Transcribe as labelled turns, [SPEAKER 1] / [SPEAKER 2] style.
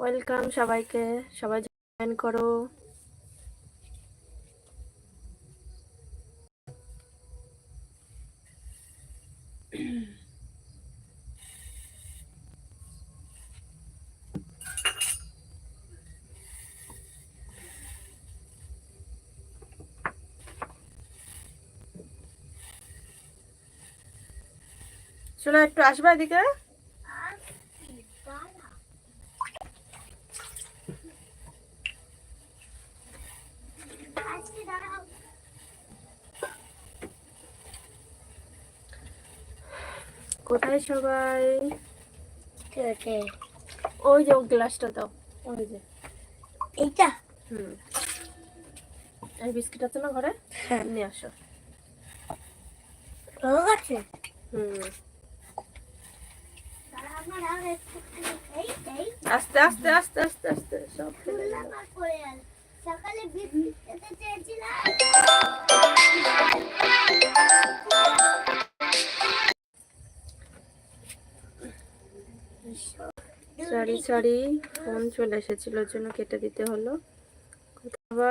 [SPEAKER 1] Welcome সবাইকে সবাই join করো। শোনা একটু আসবে এদিকে। কোথায় সবাই? ওই যে গ্লাসটা দাও। ওই যে।
[SPEAKER 2] এইটা?
[SPEAKER 1] হুম। এই বিস্কিট আছে না ঘরে?
[SPEAKER 2] হ্যাঁ।
[SPEAKER 1] নিয়ে আসো।
[SPEAKER 2] আছে?
[SPEAKER 1] হুম। আস্তে আস্তে আস্তে আস্তে আস্তে সব
[SPEAKER 2] সকালে
[SPEAKER 1] সরি সরি ফোন চলে এসেছিল জন্য কেটে দিতে হলো। সবাই